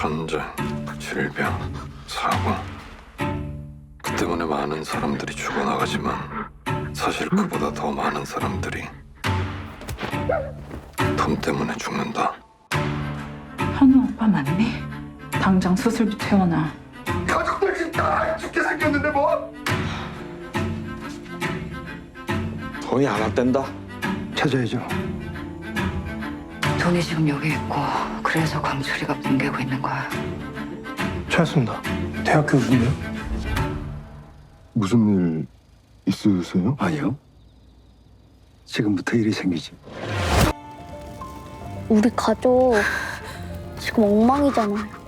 전쟁, 질병, 사고. 그 때문에 많은 사람들이 죽어나가지만 사실 그보다 더 많은 사람들이 돈 때문에 죽는다. 현우 오빠 맞니? 당장 수술비 채워놔. 가족들 지금 다 죽게 생겼는데 뭐? 돈이 안 왔댄다. 찾아야죠. 돈이 지금 여기 있고 그래서 광철이가 뭉개고 있는 거야. 찾았습니다. 대학 교수인데요. 무슨 일 있으세요? 아니요. 지금부터 일이 생기지. 우리 가족 지금 엉망이잖아요.